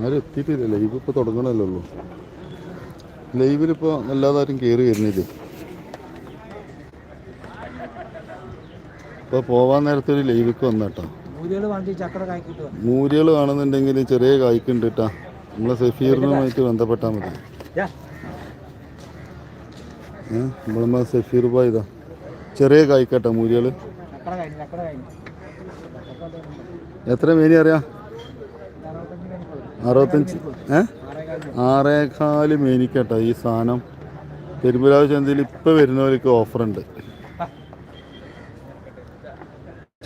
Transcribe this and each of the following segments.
ആരും എത്തിയിട്ടില്ല. ലൈവ് ഇപ്പോൾ തുടങ്ങണല്ലേ ഉള്ളൂ. ലൈവിലിപ്പോൾ എല്ലാതാരും കയറി വരുന്നില്ലേ? ഇപ്പോൾ പോവാൻ നേരത്തെ ഒരു ലൈവിക്ക് വന്നേട്ടാ മൂര്യകൾ കാണുന്നുണ്ടെങ്കിൽ ചെറിയ കായ്ക്കുണ്ട് കേട്ടാ. നമ്മളെ സഫീറിനുമായിട്ട് ബന്ധപ്പെട്ടാൽ മതി. നമ്മളെ സഫീർ ബായ് ഇതാ ചെറിയ കായ്ക്കട്ടെ ചക്കര എത്ര മേനി അറിയാം? അറുപത്തഞ്ച്. ഏ? ആറേകാൽ മേനിക്കട്ടോ ഈ സാധനം. പെരുമ്പലാവ് ചന്തയിൽ ഇപ്പം വരുന്നവർക്ക് ഓഫറുണ്ട്.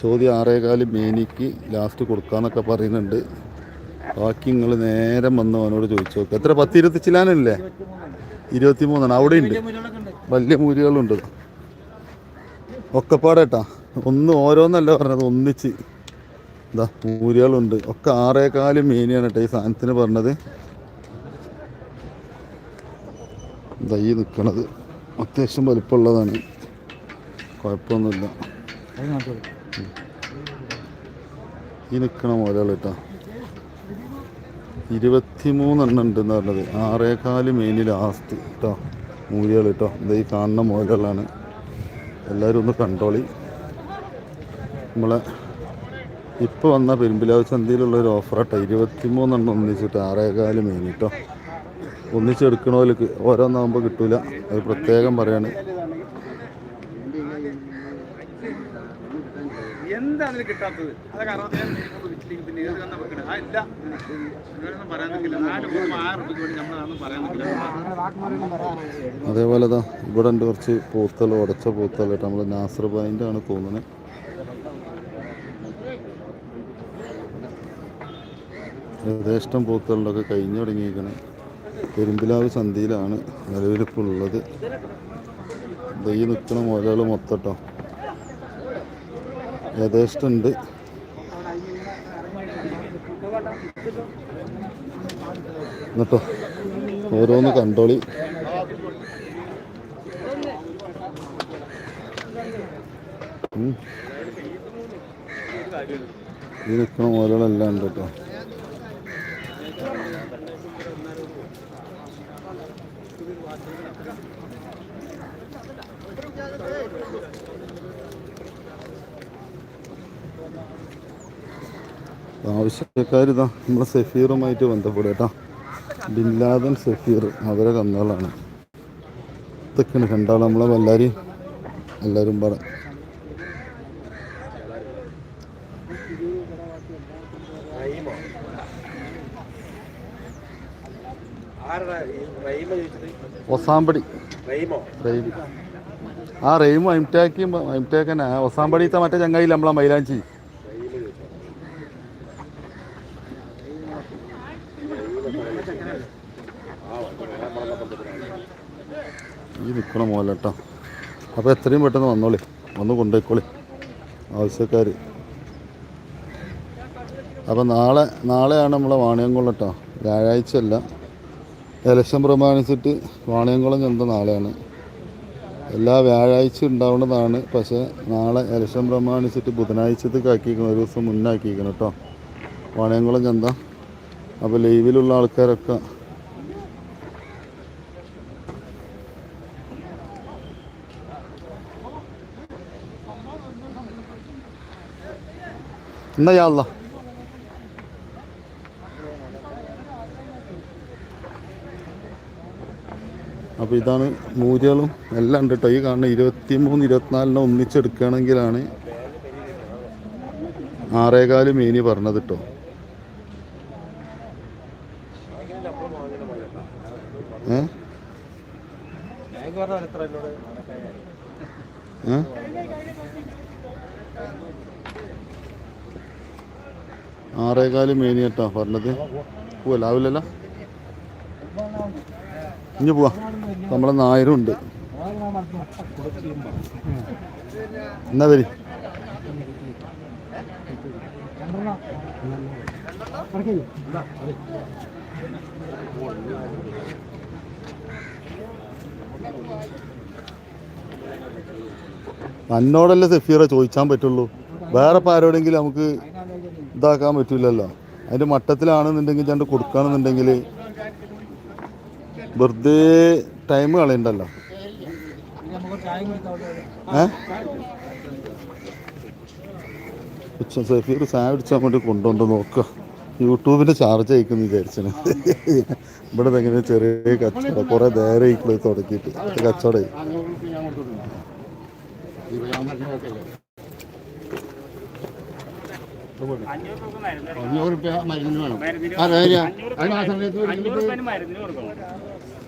ചോദ്യം ആറേകാൽ മേനിക്ക് ലാസ്റ്റ് കൊടുക്കാന്നൊക്കെ പറയുന്നുണ്ട്. ബാക്കി നിങ്ങൾ നേരെ വന്ന് അവനോട് ചോദിച്ചു നോക്കുക എത്ര? പത്ത് ഇരുപത്തി ചിലാനല്ലേ ഇരുപത്തി മൂന്നാണ് അവിടെ ഉണ്ട് വലിയ മൂലികളുണ്ട് ഒക്കെപ്പാടേട്ടാ. ഒന്ന് ഓരോന്നല്ല പറഞ്ഞത്. ഒന്നിച്ച്. ഇതാ പൂരികളുണ്ട് ഒക്കെ ആറേകാൽ മീനിയാണ് കേട്ടോ ഈ സാധനത്തിന് പറഞ്ഞത്. ഇതാ ഈ നിൽക്കണത് അത്യാവശ്യം വലിപ്പമുള്ളതാണ്. കുഴപ്പമൊന്നുമില്ല. ഈ നിൽക്കണ മോലകൾ കേട്ടോ. ഇരുപത്തിമൂന്നെണ്ണം ഉണ്ടെന്ന് പറഞ്ഞത്. ആറേകാൽ മെയിന് ലാസ്റ്റ് കേട്ടോ. മൂലികൾ കേട്ടോ. ഇത് ഈ കാണുന്ന മോലകളാണ് എല്ലാവരും ഒന്ന് കണ്ടോളി. നമ്മളെ ഇപ്പോൾ വന്ന പെരുമ്പിലാവ് ചന്തയിലുള്ള ഒരു ഓഫർ കേട്ടോ ഇരുപത്തിമൂന്നെണ്ണം ഒന്നിച്ചിട്ട് ആറേകാൽ മെയിൻ കേട്ടോ പോലെ ഓരോന്നാകുമ്പോൾ കിട്ടൂല. അത് പ്രത്യേകം പറയാണ്. എന്താ അതിൽ കിട്ടാത്തത്? അതൊക്കെ അറുപത്തേഴ് വിറ്റില്ലെങ്കിൽ പിന്നെ ഏത് തന്നെ വെക്കണേ? ആ ഇല്ല. ഇവരൊന്നും പറയാൻ നിൽക്കില്ല. നാല് മൂന്ന് ആറ് റുപ്യക്ക് വേണ്ടി നമ്മളതൊന്നും പറയാൻ നിൽക്കില്ല. അതേപോലെ ഇവിടെ ഉണ്ട് കുറച്ച് പൂത്തൽ ഉടച്ച പൂത്തൽ നമ്മൾ നാസർ ബായിന്റെ ആണ് തോന്നുന്നത് യഥേഷ്ടം പൂത്തലുണ്ടൊക്കെ കഴിഞ്ഞു തുടങ്ങിയിരിക്കണേ. പെരുമ്പിലാവ് സന്ധിയിലാണ് നിലവിലിപ്പുള്ളത് ദൈ നിൽക്കണ മുലകൾ മൊത്തട്ടോ. കേട്ടോ യഥേഷ്ടം ഉണ്ട് എന്നിട്ടോ ഓരോന്ന് കണ്ടോളി. ഈ നിൽക്കണ മുലകളെല്ലാം ഉണ്ട് കേട്ടോ ആവശ്യക്കാരിതാ നമ്മളെ സഫീറുമായിട്ട് ബന്ധപ്പെടുക കേട്ടോ. ബില്ലാദൻ സഫീർ അവരെ കന്നുകളാണ് ഇതൊക്കെയാണ് കണ്ടാൽ നമ്മളെ എല്ലാവരെയും എല്ലാവരും പറ ഒസാമ്പടി ആ റെയിമും ഐംടാക്കിയും ഐംടാക്ക് തന്നെ. ഒസാമ്പടിത്തെ മറ്റേ ചങ്ങായി നമ്മളെ മൈലാഞ്ചി? ഈ നിൽക്കണ കേട്ടോ അപ്പോൾ എത്രയും പെട്ടെന്ന് വന്നോളി. വന്ന് കൊണ്ടുപോയിക്കോളി. ആവശ്യക്കാര്. അപ്പോൾ നാളെ നാളെയാണ് നമ്മളെ വാണിയം കേട്ടോ വ്യാഴാഴ്ച അല്ല ഇലക്ഷൻ പ്രമാണിച്ചിട്ട് വാണിയംകുളം ചന്ത നാളെയാണ്. എല്ലാ വ്യാഴാഴ്ച ഉണ്ടാവുന്നതാണ്. പക്ഷേ നാളെ ഇലക്ഷൻ പ്രമാണിച്ചിട്ട് ബുധനാഴ്ചത്തേക്ക് ആക്കിയിരിക്കണം ഒരു ദിവസം മുന്നേ ആക്കിയിരിക്കണം കേട്ടോ വാണിയംകുളം ചന്ത അപ്പോൾ ലൈവിലുള്ള ആൾക്കാരൊക്കെ എന്നാ യാള്ള അപ്പോൾ ഇതാണ് മൂര്യകളും എല്ലാം ഉണ്ട് കേട്ടോ ഈ കാണുന്ന ഇരുപത്തി മൂന്ന് ഇരുപത്തിനാലിന് ഒന്നിച്ചെടുക്കുകയാണെങ്കിലാണ് ആറേകാൽ മീനി പറഞ്ഞത് കേട്ടോ ആറേകാൽ മേനി കേട്ടോ പറഞ്ഞത്. പോവല്ലോ ആവില്ലല്ലോ ഇനി പോവാ. നമ്മളെ നായരും ഉണ്ട് എന്നാ വരി? എന്നോടല്ലേ സഫീറ ചോദിച്ചാൻ പറ്റുള്ളൂ. വേറെ ആരോടെങ്കിലും നമുക്ക് ഇതാക്കാൻ പറ്റില്ലല്ലോ അതിന്റെ മട്ടത്തിലാണെന്നുണ്ടെങ്കിൽ ഞാൻ കൊടുക്കുകയാണെന്നുണ്ടെങ്കിൽ വെറുതെ ടൈം കളയണ്ടല്ലോ. ഉച്ച സഫീർ ചായ പിടിച്ചാൽ വേണ്ടി കൊണ്ടുകൊണ്ട് നോക്കുക യൂട്യൂബിന്റെ ചാർജ് അയക്കുന്ന വിചാരിച്ചത്. ഇവിടെ എങ്ങനെ ചെറിയ കച്ചവടം കുറേ നേരം ഇപ്പോൾ തുടക്കിയിട്ട് കച്ചവട അഞ്ഞൂറ് രൂപ മരുന്നിന് വേണം. അതെ അതിന് ആ സമയത്ത്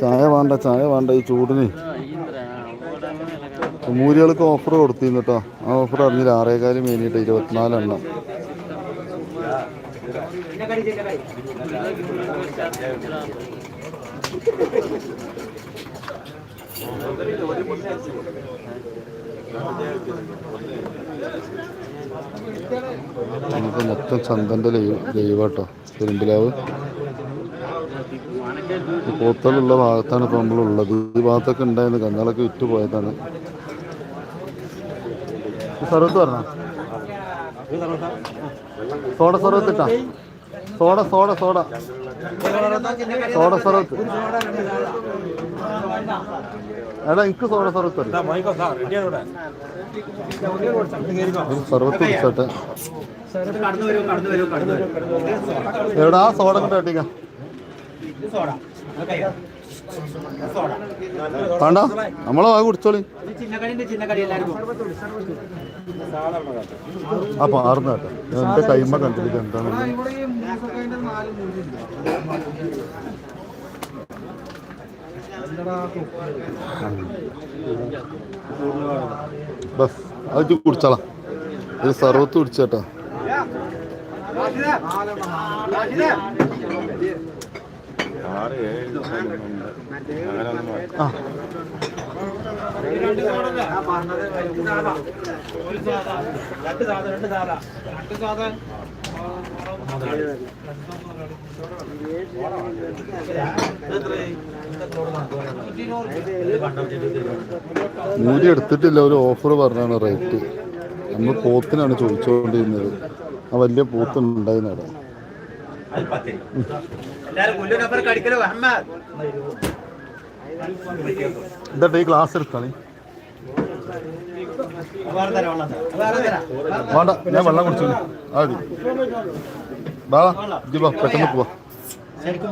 ചായ വേണ്ട ചായ വേണ്ട ഈ ചൂടിന്. മൂരികൾക്ക് ഓഫർ കൊടുത്തിരുന്നു കേട്ടോ ആ ഓഫർ അറിഞ്ഞില്ല. ആറേകാൽ മേനിട്ട് ഇരുപത്തിനാലെണ്ണം. നമുക്ക് മൊത്തം ചന്തന്റെ ലൈവ് ലൈവാട്ടോ പെരുമ്പിലാവ് പോത്തലുള്ള ഭാഗത്താണ് ഇപ്പോൾ നമ്മളുള്ളത്. ഈ ഭാഗത്തൊക്കെ ഉണ്ടായിരുന്നു കന്നുകളൊക്കെ വിറ്റ് പോയതാണ് സോഡ സർവത്ത് ഇട്ടാ soda soda soda soda. Sharbat. എടാ എനിക്ക് സോഡ സർവത്ത് സർവത്ത് കുടിച്ചോട്ടെ. എവിടാ സോഡ കൊണ്ട് വേണ്ട. നമ്മളെ വാ കുടിച്ചോളി. അപ്പൊ ചിന്നക്കടി എല്ലാവർക്കും. ആ പാർന്ന കേട്ടോ. എന്റെ കൈമ കണ്ടിട്ട് എന്താണ്? ബസ് അത് കുടിച്ചോളാം. ഇത് സർവത്ത് കുടിച്ചേട്ടാ. ആ രണ്ട് സാധനം രണ്ട് സാധനം രണ്ട് സാധനം മൂരി എടുത്തിട്ടില്ല ഒരു ഓഫർ പറഞ്ഞാണ് റേറ്റ് നമ്മൾ പോത്തിനാണ് ചോദിച്ചുകൊണ്ടിരുന്നത് ആ വലിയ പോത്തുണ്ടായിരുന്നു അവിടെ. എന്താ ഈ ക്ലാസ് എടുത്താണ് വേണ്ട ഞാൻ വെള്ളം കുടിച്ചു മതി. ബാ ഇജ്ജ് ബാ പെട്ടെന്ന് പോവാ. ശരിക്കും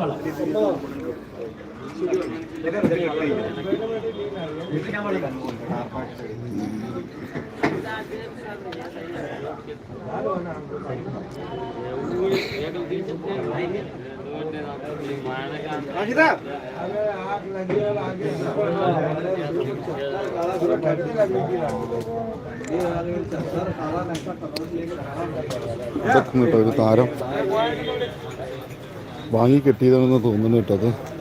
ഇതൊക്കെ താരം വാങ്ങി കിട്ടിയതാണെന്ന് തോന്നുന്നു കേട്ടോ അത്.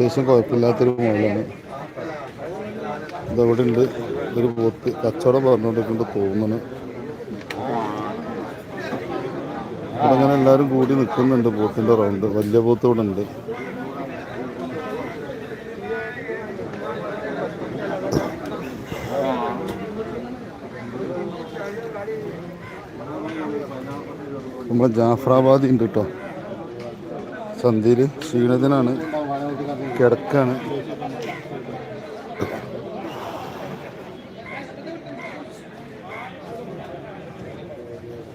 അത്യാവശ്യം കുഴപ്പമില്ലാത്തൊരു മോളാണ് ഇതവിടെ ഉണ്ട് ഒരു പോത്ത്. കച്ചവടം പറഞ്ഞുകൊണ്ടിട്ടുണ്ട് തോന്നുന്നു. ഇവിടെ അങ്ങനെ എല്ലാവരും കൂടി നിൽക്കുന്നുണ്ട് പോത്തിന്റെ റൗണ്ട്. വലിയ പോത്ത് ഇവിടെ ഉണ്ട് നമ്മളെ ജാഫറാബാദ് ഉണ്ട് കേട്ടോ. സന്ധ്യയിൽ ക്ഷീണിതനാണ് കിടക്കാണ്.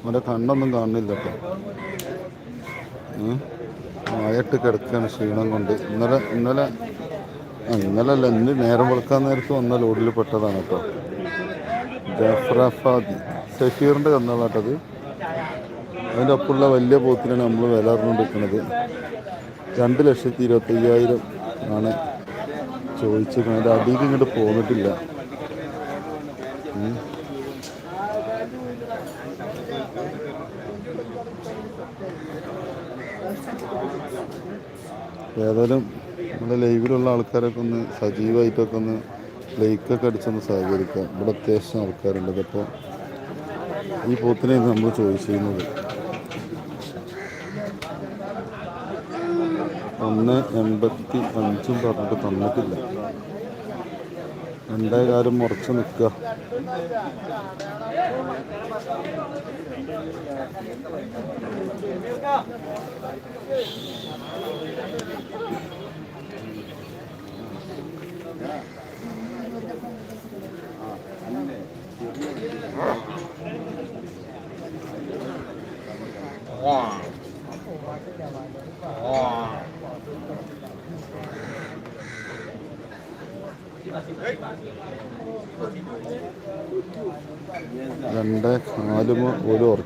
അവന്റെ കണ്ണൊന്നും കാണുന്നില്ല. ആയിട്ട് കിടക്കാണ് ക്ഷീണം കൊണ്ട്. ഇന്നലെ ഇന്നലെ ഇന്നലെ അല്ല ഇന്ന് നേരം വെളുക്കാൻ നേരത്ത് വന്ന ലോഡിൽ പെട്ടതാണ് കേട്ടോ. ജഫ്രഫാദി സഫീറിന്റെ കന്നാളാട്ടത് അതിന്റെ ഒപ്പമുള്ള വലിയ പോത്തിനാണ് നമ്മൾ വില അറിഞ്ഞുകൊണ്ടിരിക്കുന്നത്. രണ്ട് ലക്ഷത്തി ഇരുപത്തയ്യായിരം ആണ് ചോദിച്ചു അതിന്റെ അടിയിൽ ഇങ്ങോട്ട് പോന്നിട്ടില്ല. ഏതായാലും നമ്മുടെ ലൈവിലുള്ള ആൾക്കാരൊക്കെ ഒന്ന് സജീവമായിട്ടൊക്കെ ഒന്ന് ലൈക്കൊക്കെ അടിച്ചൊന്ന് സഹകരിക്കാം. ഇവിടെ അത്യാവശ്യം ആൾക്കാരുണ്ട്. അപ്പോൾ ഈ പോത്തിനെ നമ്മൾ ചോയ്സ് ഒന്ന് എൺപത്തി അഞ്ചും പറഞ്ഞിട്ട് തന്നിട്ടില്ല. എന്റെ കാര്യം മുറച്ച് നിൽക്കുക. രണ്ടേ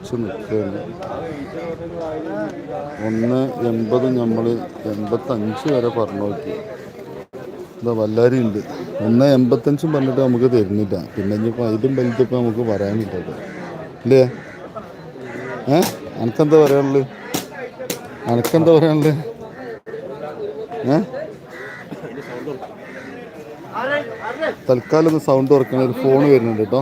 ഉറച്ച് നിൽക്കുകയാണ്. ഒന്ന് എൺപത് നമ്മൾ എൺപത്തഞ്ച് വരെ പറഞ്ഞു നോക്കി. ഇതാ വല്ലാരും ഉണ്ട് ഒന്ന് എൺപത്തഞ്ചും പറഞ്ഞിട്ട് നമുക്ക് തരുന്നില്ല. പിന്നെ ഇനിയിപ്പോൾ അതിലും വലുതിപ്പോൾ നമുക്ക് പറയാനില്ല അല്ലേ ഏ? അനക്കെന്താ പറയാനുള്ളത്? അനക്കെന്താ പറയാനുള്ളത്? ഏ? തൽക്കാലം ഒന്ന് സൗണ്ട് കുറക്കണം ഒരു ഫോൺ വരുന്നുണ്ട് കേട്ടോ.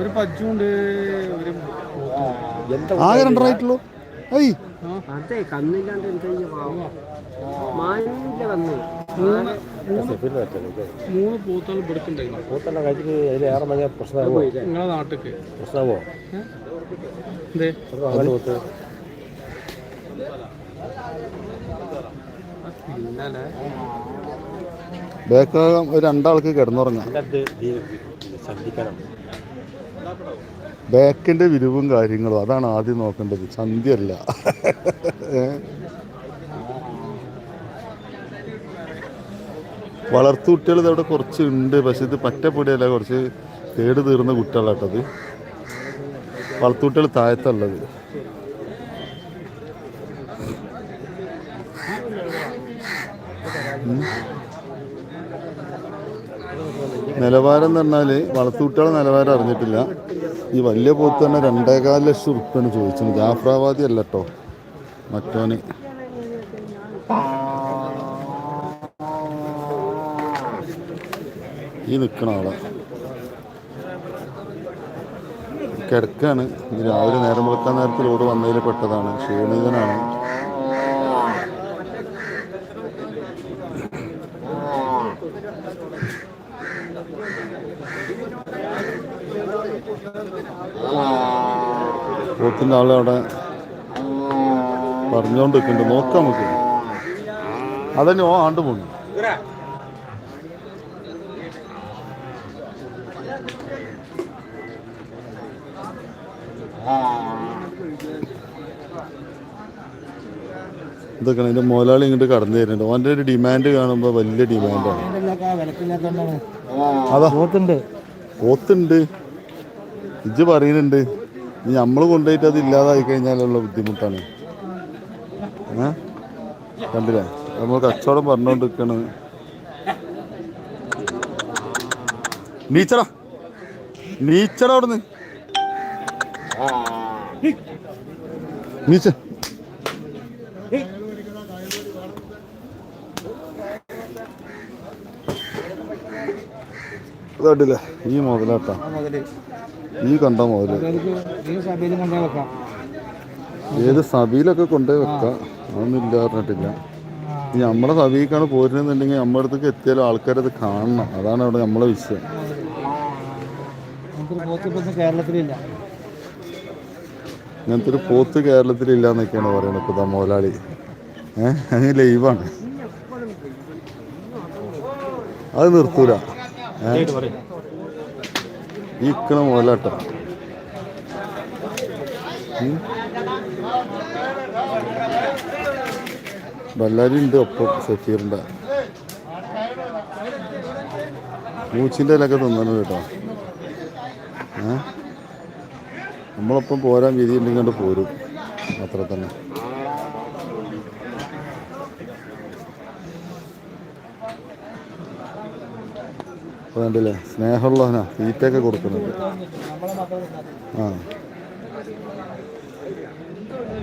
ഒരു പച്ചുണ്ട് ഒരു ആകെ രണ്ടരായിട്ടുള്ളൂ ഐ. അതെ കന്നില്ലാണ്ട് പാവം. മാനിന്റെ കന്ന് മൂന്ന് പൂത്തുകൾ പിടിച്ചിട്ടുണ്ടായിരുന്നു. പൂത്തെല്ലാം കഴിച്ചിട്ട് അതിൽ ഏറെ മഞ്ഞ പ്രശ്നമാകുമോ നിങ്ങളെ എന്തേ അങ്ങനെ പൂത്ത്. ബേക്കാകം ഒരു രണ്ടാൾക്ക് കിടന്നുറങ്ങാം. ബാക്കിന്റെ വിരിവും കാര്യങ്ങളും അതാണ് ആദ്യം നോക്കേണ്ടത്. സന്ധ്യല്ല? വളർത്തുകുട്ടികൾ ഇതവിടെ കുറച്ച് ഉണ്ട് പക്ഷെ ഇത് പറ്റപ്പൊടിയല്ല. കുറച്ച് കേട് തീർന്ന കുട്ടികളാട്ടത്. വളർത്തുകുട്ടികൾ താഴത്തുള്ളത്. നിലവാരം എന്ന് പറഞ്ഞാൽ വളർത്തുകുട്ടികളെ നിലവാരം അറിഞ്ഞിട്ടില്ല. ഈ വലിയ പോത്ത് തന്നെ രണ്ടേകാൽ ലക്ഷം ഉറുപ്പ്യാണ് ചോദിച്ചത്. ജാഫ്രാബാദി അല്ല കേട്ടോ മറ്റോന്. ഈ നിൽക്കണ ആളെ. കിടക്കാണ്. രാവിലെ നേരം വെക്കാൻ നേരത്തിൽ ഓട് വന്നതിൽ പെട്ടതാണ്. ക്ഷീണിതനാണ്. പോത്തിന്റെ ആളെ അവിടെ പറഞ്ഞുകൊണ്ട് നിൽക്കുന്നുണ്ട് നോക്കാം നമുക്ക്. അതന്നെ ഓ ആണ്ട് പോണു ഇതൊക്കെയാണ് എന്റെ മുതലാളി ഇങ്ങോട്ട് കടന്നു തരുന്നുണ്ട്. ഓന്റെ ഒരു ഡിമാൻഡ് കാണുമ്പോൾ വലിയ ഡിമാൻഡാണ് അതാ. പോത്തുണ്ട്. പോത്തുണ്ട്. ഇജ്ജ് പറയുന്നുണ്ട് ഇനി നമ്മൾ കൊണ്ടുപോയിട്ട് അത് ഇല്ലാതായി കഴിഞ്ഞാലുള്ള ബുദ്ധിമുട്ടാണ്. ഏ? കണ്ടില്ലേ? നമ്മൾ കച്ചവടം പറഞ്ഞുകൊണ്ടിരിക്കാണ് നീച്ചടാ. നീച്ചടാ അവിടുന്ന്. നീച്ച. കണ്ടില്ലേ ഈ മുതലാട്ടാ. ഈ കണ്ട വെക്കാം. ഏത് സഭയിലൊക്കെ കൊണ്ടുപോയി വെക്കാം? അതൊന്നും ഇല്ല പറഞ്ഞിട്ടില്ല നമ്മളെ സഭയിക്കാണ് പോരുന്നെന്നുണ്ടെങ്കിൽ നമ്മുടെ അടുത്തേക്ക് എത്തിയാലും ആൾക്കാരത് കാണണം. അതാണ് അവിടെ നമ്മളെ വിഷയം. കേരളത്തിലില്ല ഇങ്ങനത്തെ ഒരു പോത്ത് കേരളത്തിലില്ല. എന്നൊക്കെയാണ് പറയുന്നത് ഇപ്പൊ മോലാളി. ഏഹ് അത് ലൈവാണ്. അത് നിർത്തൂല. ഏ? ഈ ഇക്കണ മുതലാട്ട ബല്ലാരി ഉണ്ട് ഒപ്പം സഫീറിന്റെ മൂച്ചിന്റെ ഇലൊക്കെ തിന്നണം കേട്ടോ. ഏ നമ്മളൊപ്പം പോരാൻ വിധി ഉണ്ടെങ്കിൽ പോരും. അത്ര തന്നെ. അപ്പോൾ കണ്ടില്ലേ സ്നേഹമുള്ളവനാ തീറ്റയൊക്കെ കൊടുക്കുന്നുണ്ട്. ആ.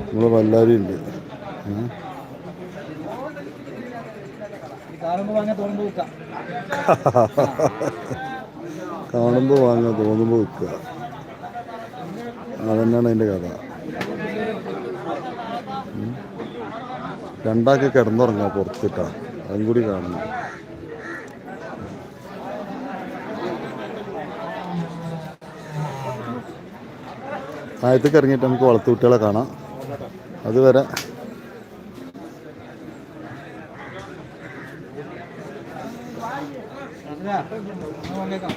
നമ്മളെ വല്ലാരി ഉണ്ട്? കാണുമ്പോൾ വാങ്ങാൻ തോന്നുമ്പോൾ വിൽക്കുക. അതന്നെയാണ് അതിന്റെ കഥ. രണ്ടാക്കി കിടന്നുറങ്ങാം പുറത്തിട്ടാ. അതും കൂടി കാണണം. ആയത്തേക്ക് ഇറങ്ങിയിട്ട് നമുക്ക് വളർത്തു കുട്ടികളെ കാണാം. അതുവരെ വാങ്ങിയേക്കാം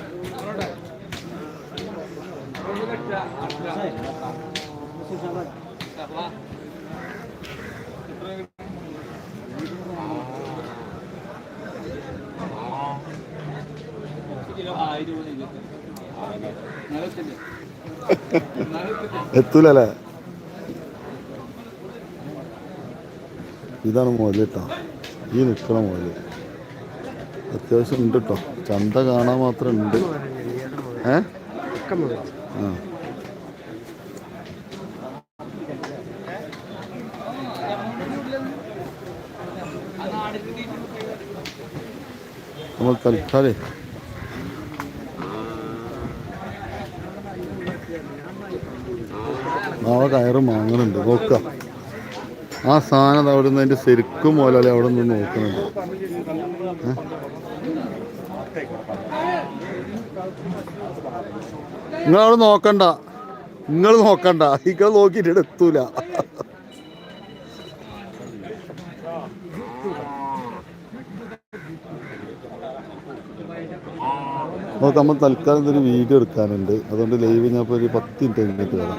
എത്തൂലല്ലേ? ഇതാണ് മുതൽ കേട്ടോ ഈ നിൽക്കണ മുതൽ അത്യാവശ്യം ഉണ്ട് കേട്ടോ ചന്ത കാണാൻ മാത്രം ഉണ്ട്. ഏ? ആ. നമ്മൾ തൽക്കാലേ നാളെ കയറ് വാങ്ങുന്നുണ്ട് നോക്കുക ആ സാധനം അവിടെ നിന്ന് അതിന്റെ ശരിക്കും മുതലാളി അവിടെ നിന്ന് നോക്കുന്നുണ്ട്. നിങ്ങൾ അവിടെ നോക്കണ്ട. നിങ്ങൾ നോക്കണ്ട. നിങ്ങൾ നോക്കിയിട്ട് എത്തൂല. നമ്മൾ തൽക്കാലം ഇതൊരു വീഡിയോ എടുക്കാനുണ്ട്. അതുകൊണ്ട് ലൈവ് ഞാൻ ഇപ്പോൾ ഒരു പത്ത് മിനിറ്റ് കഴിഞ്ഞിട്ട് വരാം.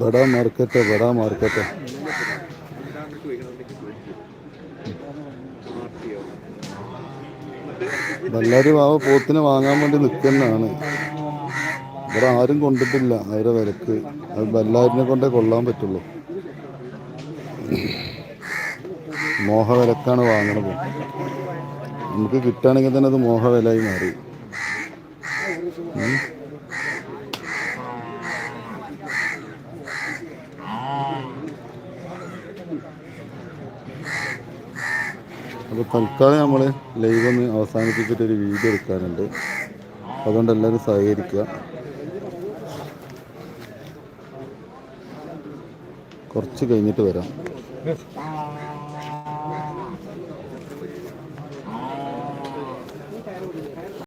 Bada market Bada market. Bellary Baba പോത്തിനെ വാങ്ങാൻ വേണ്ടി നിൽക്കുന്നതാണ്. ഇവിടെ ആരും കൊണ്ടിട്ടില്ല അവരെ വിലക്ക്. അത് ബല്ലാരിനെ കൊണ്ടേ കൊള്ളാൻ പറ്റുള്ളൂ. മോഹ വിലക്കാണ് വാങ്ങണത്. നമുക്ക് കിട്ടുകയാണെങ്കിൽ തന്നെ അത് മോഹ വിലയായി മാറി. അപ്പോൾ തൽക്കാലം നമ്മൾ ലൈവ് ഒന്ന് അവസാനിപ്പിച്ചിട്ട് ഒരു വീഡിയോ എടുക്കാനുണ്ട്. അതുകൊണ്ട് എല്ലാവരും സഹകരിക്കുക. കുറച്ച് കഴിഞ്ഞിട്ട് വരാം.